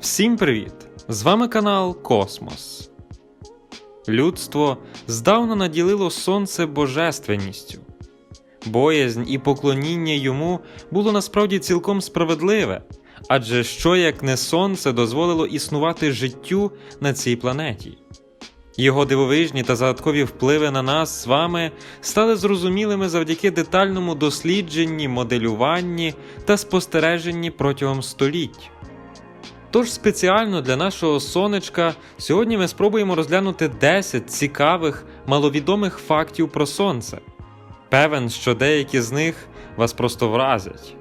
Всім привіт! З вами канал Космос. Людство здавна наділило сонце божественністю. Боязнь і поклоніння йому було насправді цілком справедливе, адже що як не сонце дозволило існувати життю на цій планеті. Його дивовижні та загадкові впливи на нас з вами стали зрозумілими завдяки детальному дослідженні, моделюванні та спостереженні протягом століть. Тож спеціально для нашого сонечка сьогодні ми спробуємо розглянути 10 цікавих, маловідомих фактів про сонце. Певен, що деякі з них вас просто вразять.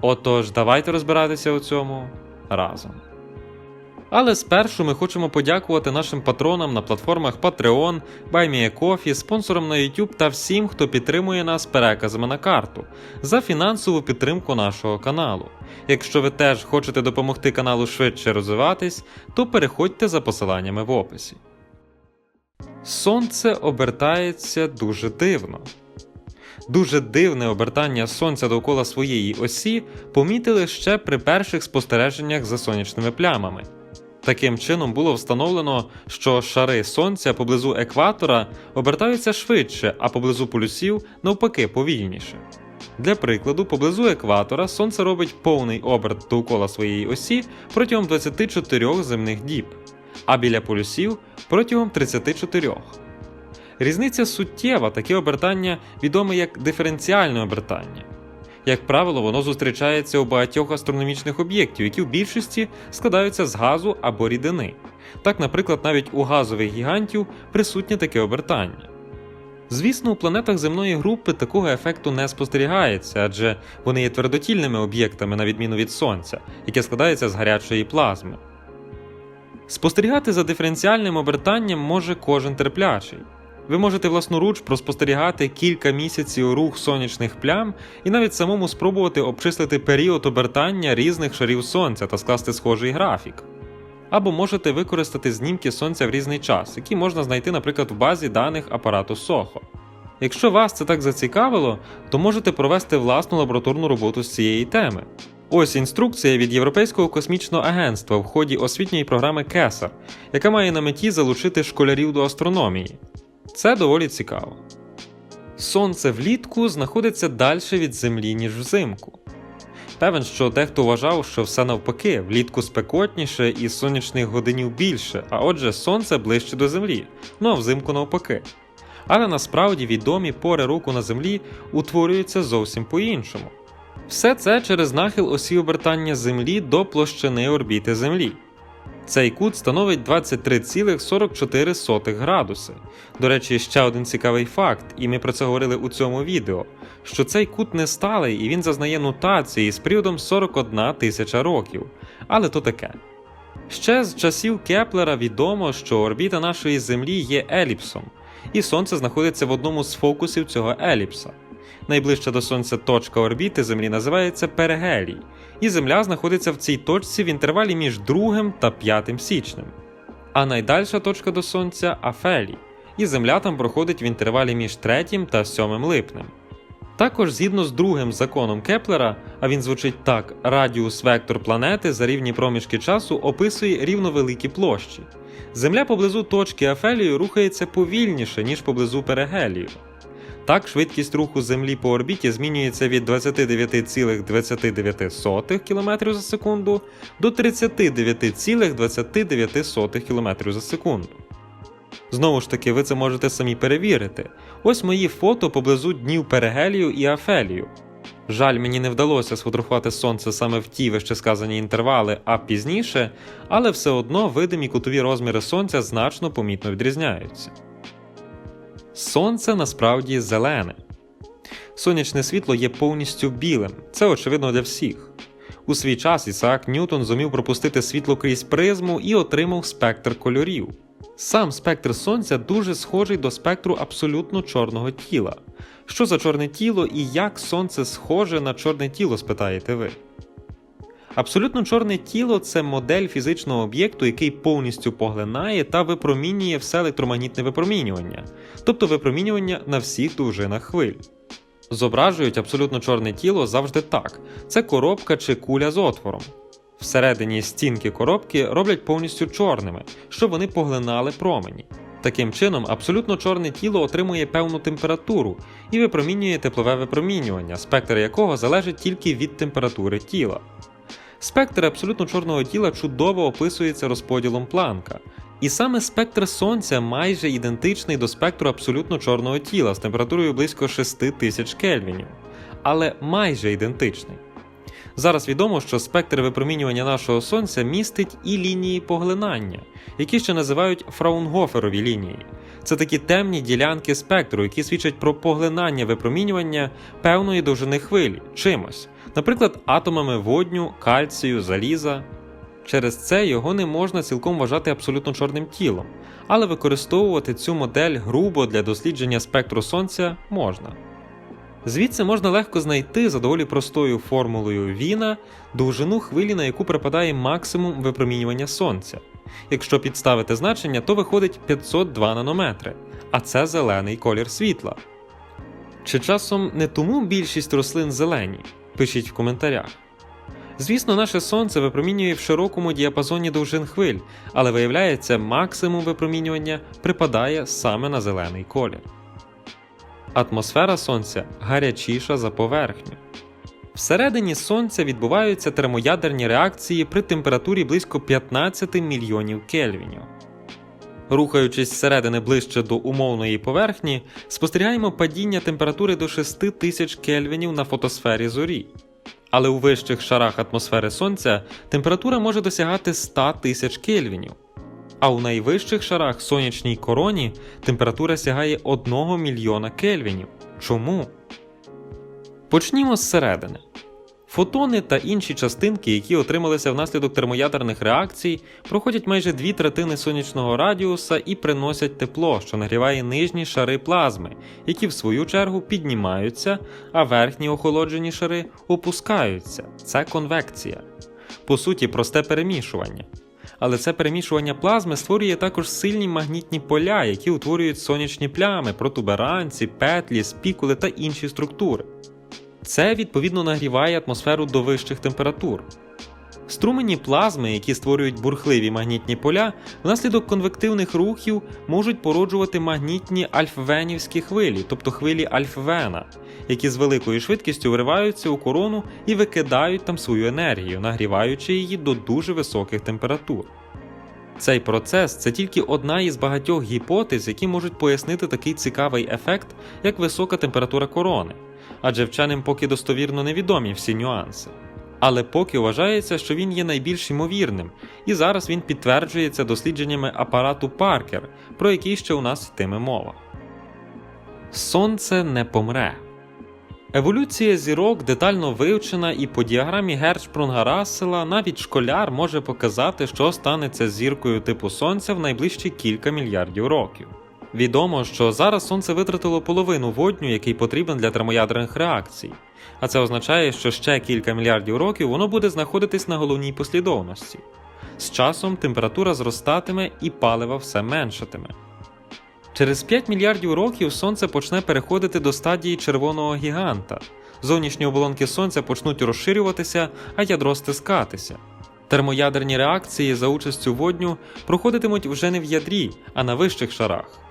Отож, давайте розбиратися у цьому разом. Але спершу ми хочемо подякувати нашим патронам на платформах Patreon, BuyMeACoffee, спонсорам на YouTube та всім, хто підтримує нас переказами на карту за фінансову підтримку нашого каналу. Якщо ви теж хочете допомогти каналу швидше розвиватись, то переходьте за посиланнями в описі. Сонце обертається дуже дивно. Дуже дивне обертання сонця довкола своєї осі помітили ще при перших спостереженнях за сонячними плямами. Таким чином було встановлено, що шари сонця поблизу екватора обертаються швидше, а поблизу полюсів навпаки повільніше. Для прикладу, поблизу екватора сонце робить повний оберт довкола своєї осі протягом 24 земних діб, а біля полюсів протягом 34. Різниця суттєва, таке обертання відоме як диференціальне обертання. Як правило, воно зустрічається у багатьох астрономічних об'єктів, які в більшості складаються з газу або рідини. Так, наприклад, навіть у газових гігантів присутнє таке обертання. Звісно, у планетах земної групи такого ефекту не спостерігається, адже вони є твердотільними об'єктами, на відміну від Сонця, яке складається з гарячої плазми. Спостерігати за диференціальним обертанням може кожен терплячий. Ви можете власноруч проспостерігати кілька місяців рух сонячних плям і навіть самому спробувати обчислити період обертання різних шарів сонця та скласти схожий графік. Або можете використати знімки сонця в різний час, які можна знайти, наприклад, в базі даних апарату SOHO. Якщо вас це так зацікавило, то можете провести власну лабораторну роботу з цієї теми. Ось інструкція від Європейського космічного агентства в ході освітньої програми КЕСАР, яка має на меті залучити школярів до астрономії. Це доволі цікаво. Сонце влітку знаходиться далі від Землі, ніж взимку. Певен, що дехто вважав, що все навпаки, влітку спекотніше і сонячних годинів більше, а отже, сонце ближче до Землі, ну а взимку навпаки. Але насправді відомі пори року на Землі утворюються зовсім по-іншому. Все це через нахил осі обертання Землі до площини орбіти Землі. Цей кут становить 23,44 градуси. До речі, ще один цікавий факт, і ми про це говорили у цьому відео, що цей кут не сталий і він зазнає нутації з періодом 41 тисяча років. Але то таке. Ще з часів Кеплера відомо, що орбіта нашої Землі є еліпсом, і Сонце знаходиться в одному з фокусів цього еліпса. Найближча до Сонця точка орбіти Землі називається Перигелій, і Земля знаходиться в цій точці в інтервалі між 2 та 5 січнем. А найдальша точка до Сонця Афелій, і Земля там проходить в інтервалі між 3 та 7 липнем. Також згідно з другим законом Кеплера, а він звучить так: радіус вектор планети за рівні проміжки часу описує рівновеликі площі. Земля поблизу точки Афелію рухається повільніше, ніж поблизу Перигелію. Так, швидкість руху Землі по орбіті змінюється від 29,29 км за секунду до 39,29 км за секунду. Знову ж таки, ви це можете самі перевірити. Ось мої фото поблизу днів Перигелію і Афелію. Жаль, мені не вдалося сфотографувати сонце саме в ті вище сказані інтервали, а пізніше, але все одно видимі кутові розміри сонця значно помітно відрізняються. Сонце насправді зелене. Сонячне світло є повністю білим, це очевидно для всіх. У свій час Ісаак Ньютон зумів пропустити світло крізь призму і отримав спектр кольорів. Сам спектр сонця дуже схожий до спектру абсолютно чорного тіла. Що за чорне тіло і як сонце схоже на чорне тіло, спитаєте ви? Абсолютно чорне тіло це модель фізичного об'єкту, який повністю поглинає та випромінює все електромагнітне випромінювання, тобто випромінювання на всіх довжинах хвиль. Зображують абсолютно чорне тіло завжди так: це коробка чи куля з отвором. Всередині стінки коробки роблять повністю чорними, щоб вони поглинали промені. Таким чином, абсолютно чорне тіло отримує певну температуру і випромінює теплове випромінювання, спектр якого залежить тільки від температури тіла. Спектр абсолютно чорного тіла чудово описується розподілом планка, і саме спектр сонця майже ідентичний до спектру абсолютно чорного тіла з температурою близько 6000 кельвінів, але майже ідентичний. Зараз відомо, що спектр випромінювання нашого сонця містить і лінії поглинання, які ще називають фраунгоферові лінії. Це такі темні ділянки спектру, які свідчать про поглинання випромінювання певної довжини хвилі чимось, наприклад, атомами водню, кальцію, заліза. Через це його не можна цілком вважати абсолютно чорним тілом, але використовувати цю модель грубо для дослідження спектру сонця можна. Звідси можна легко знайти за доволі простою формулою Віна довжину хвилі, на яку припадає максимум випромінювання сонця. Якщо підставити значення, то виходить 502 нанометри, а це зелений колір світла. Чи часом не тому більшість рослин зелені? Пишіть в коментарях. Звісно, наше сонце випромінює в широкому діапазоні довжин хвиль, але виявляється, максимум випромінювання припадає саме на зелений колір. Атмосфера сонця гарячіша за поверхню. Всередині сонця відбуваються термоядерні реакції при температурі близько 15 мільйонів кельвінів. Рухаючись зсередини ближче до умовної поверхні, спостерігаємо падіння температури до 6000 кельвінів на фотосфері зорі. Але у вищих шарах атмосфери сонця температура може досягати 100 тисяч кельвінів. А у найвищих шарах сонячній короні температура сягає 1 мільйона кельвінів. Чому? Почнімо зсередини. Фотони та інші частинки, які отрималися внаслідок термоядерних реакцій, проходять майже дві третини сонячного радіуса і приносять тепло, що нагріває нижні шари плазми, які в свою чергу піднімаються, а верхні охолоджені шари опускаються. Це конвекція. По суті, просте перемішування. Але це перемішування плазми створює також сильні магнітні поля, які утворюють сонячні плями, протуберанці, петлі, спікули та інші структури. Це відповідно нагріває атмосферу до вищих температур. Струмені плазми, які створюють бурхливі магнітні поля, внаслідок конвективних рухів можуть породжувати магнітні альфвенівські хвилі, тобто хвилі альфвена, які з великою швидкістю вириваються у корону і викидають там свою енергію, нагріваючи її до дуже високих температур. Цей процес це тільки одна із багатьох гіпотез, які можуть пояснити такий цікавий ефект, як висока температура корони, адже вченим поки достовірно невідомі всі нюанси. Але поки вважається, що він є найбільш ймовірним, і зараз він підтверджується дослідженнями апарату Паркер, про який ще у нас йтиме мова. Сонце не помре. Еволюція зірок детально вивчена, і по діаграмі Гершпрунга Рассела навіть школяр може показати, що станеться з зіркою типу Сонця в найближчі кілька мільярдів років. Відомо, що зараз сонце витратило половину водню, який потрібен для термоядерних реакцій, а це означає, що ще кілька мільярдів років воно буде знаходитись на головній послідовності. З часом температура зростатиме і палива все меншатиме. Через 5 мільярдів років сонце почне переходити до стадії червоного гіганта. Зовнішні оболонки сонця почнуть розширюватися, а ядро стискатися. Термоядерні реакції за участю водню проходитимуть вже не в ядрі, а на вищих шарах.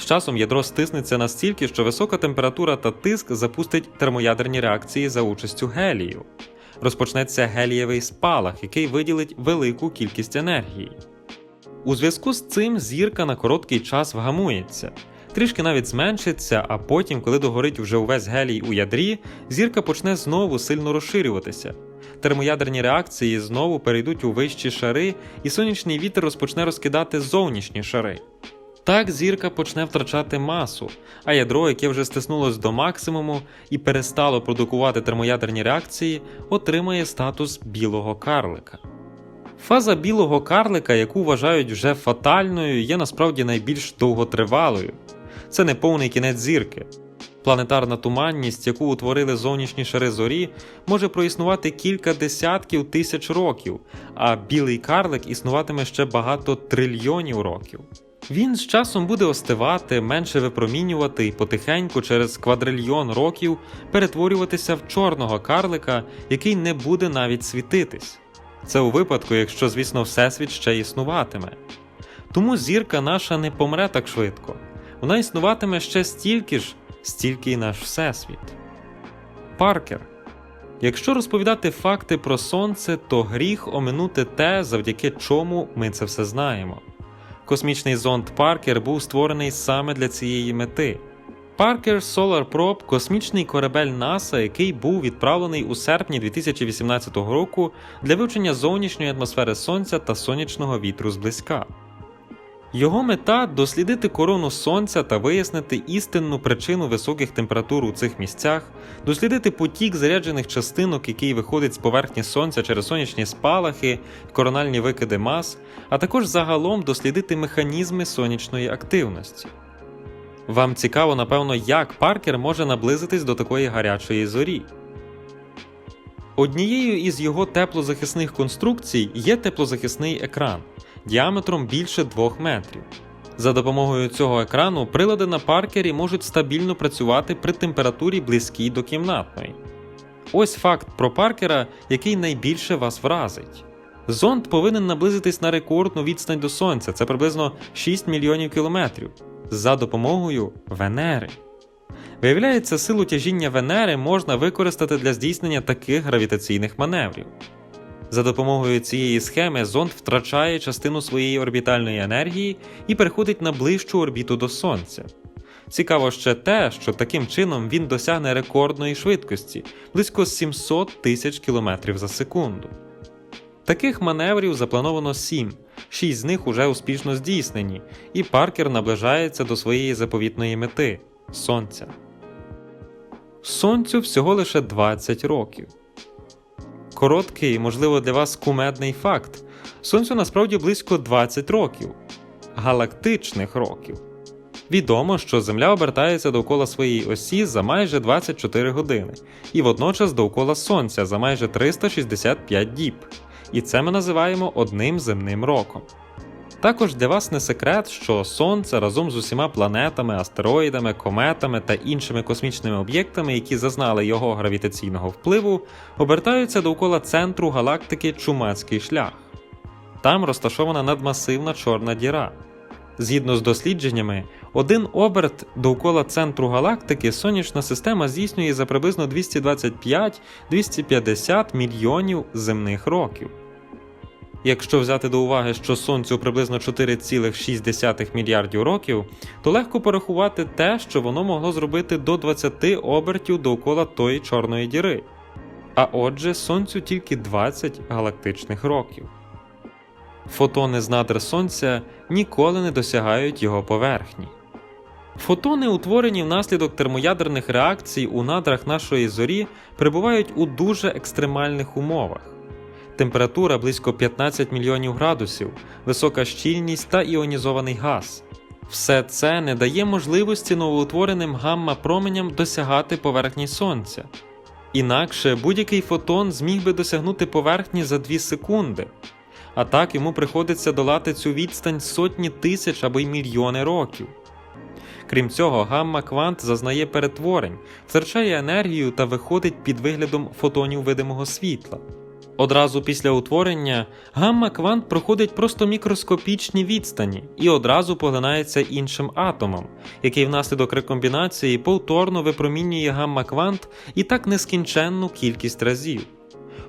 З часом ядро стиснеться настільки, що висока температура та тиск запустить термоядерні реакції за участю гелію. Розпочнеться гелієвий спалах, який виділить велику кількість енергії. У зв'язку з цим зірка на короткий час вгамується, трішки навіть зменшиться, а потім, коли догорить вже увесь гелій у ядрі, зірка почне знову сильно розширюватися. Термоядерні реакції знову перейдуть у вищі шари, і сонячний вітер розпочне розкидати зовнішні шари. Так зірка почне втрачати масу, а ядро, яке вже стиснулось до максимуму і перестало продукувати термоядерні реакції, отримає статус білого карлика. Фаза білого карлика, яку вважають вже фатальною, є насправді найбільш довготривалою. Це не повний кінець зірки. Планетарна туманність, яку утворили зовнішні шари зорі, може проіснувати кілька десятків тисяч років, а білий карлик існуватиме ще багато трильйонів років. Він з часом буде остивати, менше випромінювати і потихеньку через квадрильйон років перетворюватися в чорного карлика, який не буде навіть світитись. Це у випадку, якщо, звісно, Всесвіт ще існуватиме. Тому зірка наша не помре так швидко. Вона існуватиме ще стільки ж, стільки й наш Всесвіт. Паркер. Якщо розповідати факти про сонце, то гріх оминути те, завдяки чому ми це все знаємо. Космічний зонд Паркер був створений саме для цієї мети. Parker Solar Probe – космічний корабель НАСА, який був відправлений у серпні 2018 року для вивчення зовнішньої атмосфери Сонця та сонячного вітру зблизька. Його мета дослідити корону сонця та вияснити істинну причину високих температур у цих місцях, дослідити потік заряджених частинок, який виходить з поверхні сонця через сонячні спалахи, корональні викиди мас, а також загалом дослідити механізми сонячної активності. Вам цікаво, напевно, як Паркер може наблизитись до такої гарячої зорі. Однією із його теплозахисних конструкцій є теплозахисний екран діаметром більше 2 метрів. За допомогою цього екрану прилади на паркері можуть стабільно працювати при температурі близькій до кімнатної. Ось факт про паркера, який найбільше вас вразить. Зонд повинен наблизитись на рекордну відстань до Сонця, це приблизно 6 мільйонів кілометрів, за допомогою Венери. Виявляється, силу тяжіння Венери можна використати для здійснення таких гравітаційних маневрів. За допомогою цієї схеми зонд втрачає частину своєї орбітальної енергії і переходить на ближчу орбіту до Сонця. Цікаво ще те, що таким чином він досягне рекордної швидкості близько 700 тисяч км за секунду. Таких маневрів заплановано 7, 6 з них уже успішно здійснені, і Паркер наближається до своєї заповітної мети Сонця. Сонцю всього лише 20 років. Короткий, можливо, для вас кумедний факт: Сонцю насправді близько 20 років, галактичних років. Відомо, що Земля обертається довкола своєї осі за майже 24 години, і водночас довкола Сонця за майже 365 діб. І це ми називаємо одним земним роком. Також для вас не секрет, що Сонце разом з усіма планетами, астероїдами, кометами та іншими космічними об'єктами, які зазнали його гравітаційного впливу, обертаються довкола центру галактики Чумацький шлях. Там розташована надмасивна чорна діра. Згідно з дослідженнями, один оберт довкола центру галактики сонячна система здійснює за приблизно 225-250 мільйонів земних років. Якщо взяти до уваги, що Сонцю приблизно 4,6 мільярдів років, то легко порахувати те, що воно могло зробити до 20 обертів довкола тої чорної діри. А отже, Сонцю тільки 20 галактичних років. Фотони з надр Сонця ніколи не досягають його поверхні. Фотони, утворені внаслідок термоядерних реакцій у надрах нашої зорі, перебувають у дуже екстремальних умовах температура близько 15 мільйонів градусів, висока щільність та іонізований газ. Все це не дає можливості новоутвореним гамма-променям досягати поверхні Сонця. Інакше будь-який фотон зміг би досягнути поверхні за 2 секунди, а так йому приходиться долати цю відстань сотні тисяч або й мільйони років. Крім цього, гамма-квант зазнає перетворень, втрачає енергію та виходить під виглядом фотонів видимого світла. Одразу після утворення гамма-квант проходить просто мікроскопічні відстані і одразу поглинається іншим атомом, який внаслідок рекомбінації повторно випромінює гамма-квант і так нескінченну кількість разів.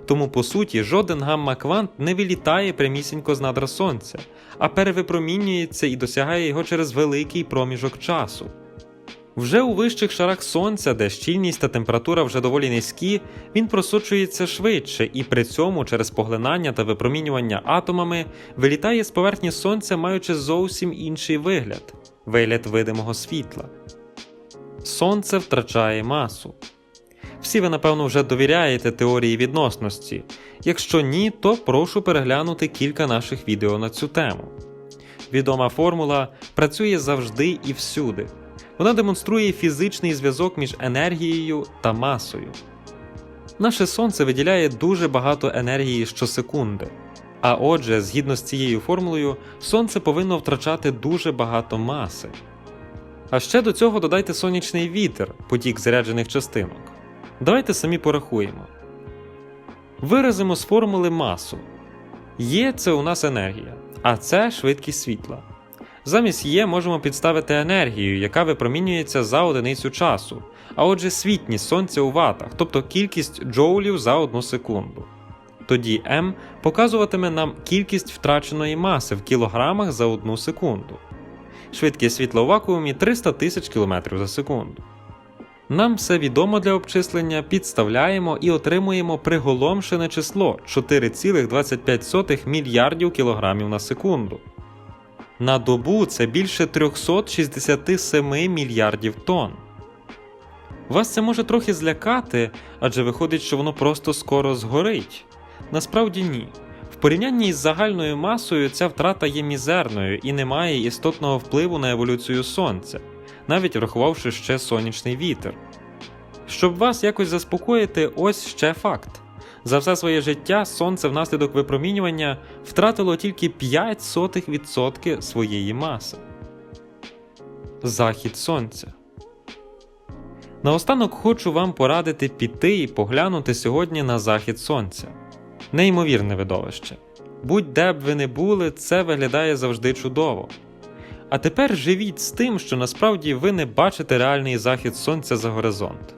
Тому, по суті, жоден гамма-квант не вилітає прямісінько з надра Сонця, а перевипромінюється і досягає його через великий проміжок часу. Вже у вищих шарах сонця, де щільність та температура вже доволі низькі, він просочується швидше і при цьому через поглинання та випромінювання атомами вилітає з поверхні сонця, маючи зовсім інший вигляд вигляд видимого світла. Сонце втрачає масу. Всі ви, напевно, вже довіряєте теорії відносності. Якщо ні, то прошу переглянути кілька наших відео на цю тему. Відома формула працює завжди і всюди. Вона демонструє фізичний зв'язок між енергією та масою. Наше сонце виділяє дуже багато енергії щосекунди. А отже, згідно з цією формулою, сонце повинно втрачати дуже багато маси. А ще до цього додайте сонячний вітер, потік заряджених частинок. Давайте самі порахуємо. Виразимо з формули масу. Є це у нас енергія, а це швидкість світла. Замість є можемо підставити енергію, яка випромінюється за одиницю часу, а отже світність сонця у ватах, тобто кількість джоулів за одну секунду. Тоді М показуватиме нам кількість втраченої маси в кілограмах за одну секунду. Швидкість світла у вакуумі 300 тисяч км за секунду. Нам все відомо для обчислення, підставляємо і отримуємо приголомшене число 4,25 мільярдів кілограмів на секунду. На добу це більше 367 мільярдів тонн. Вас це може трохи злякати, адже виходить, що воно просто скоро згорить. Насправді ні. В порівнянні із загальною масою ця втрата є мізерною і не має істотного впливу на еволюцію Сонця, навіть врахувавши ще сонячний вітер. Щоб вас якось заспокоїти, ось ще факт. За все своє життя сонце внаслідок випромінювання втратило тільки 0,05% своєї маси. Захід сонця. Наостанок хочу вам порадити піти і поглянути сьогодні на захід сонця. Неймовірне видовище. Будь-де б ви не були, це виглядає завжди чудово. А тепер живіть з тим, що насправді ви не бачите реальний захід сонця за горизонт.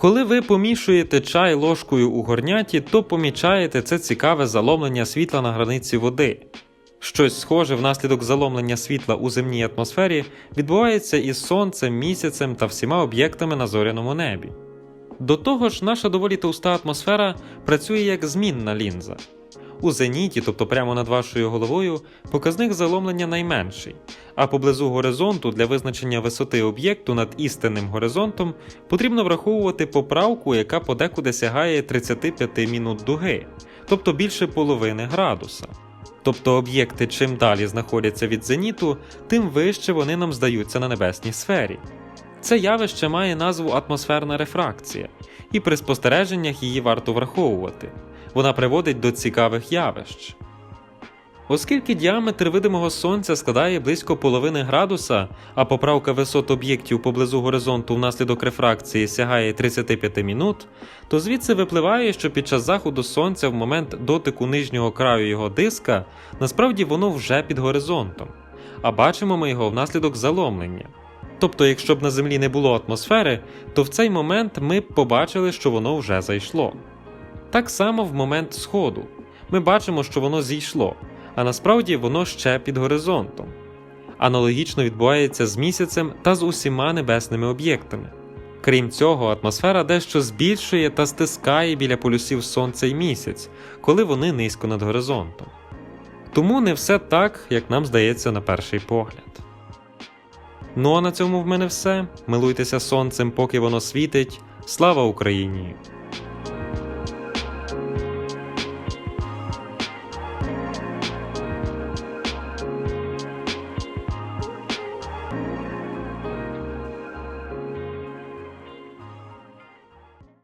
Коли ви помішуєте чай ложкою у горняті, то помічаєте це цікаве заломлення світла на границі води. Щось схоже внаслідок заломлення світла у земній атмосфері відбувається із сонцем, місяцем та всіма об'єктами на зоряному небі. До того ж, наша доволі товста атмосфера працює як змінна лінза. У зеніті, тобто прямо над вашою головою, показник заломлення найменший, а поблизу горизонту для визначення висоти об'єкту над істинним горизонтом потрібно враховувати поправку, яка подекуди сягає 35 мінут дуги, тобто більше половини градуса. Тобто об'єкти чим далі знаходяться від зеніту, тим вище вони нам здаються на небесній сфері. Це явище має назву атмосферна рефракція, і при спостереженнях її варто враховувати. Вона приводить до цікавих явищ. Оскільки діаметр видимого сонця складає близько половини градуса, а поправка висот об'єктів поблизу горизонту внаслідок рефракції сягає 35 мінут, то звідси випливає, що під час заходу сонця в момент дотику нижнього краю його диска насправді воно вже під горизонтом, а бачимо ми його внаслідок заломлення. Тобто, якщо б на землі не було атмосфери, то в цей момент ми б побачили, що воно вже зайшло. Так само в момент сходу ми бачимо, що воно зійшло, а насправді воно ще під горизонтом. Аналогічно відбувається з місяцем та з усіма небесними об'єктами. Крім цього, атмосфера дещо збільшує та стискає біля полюсів Сонця і місяць, коли вони низько над горизонтом. Тому не все так, як нам здається на перший погляд. Ну а на цьому в мене все. Милуйтеся сонцем, поки воно світить. Слава Україні!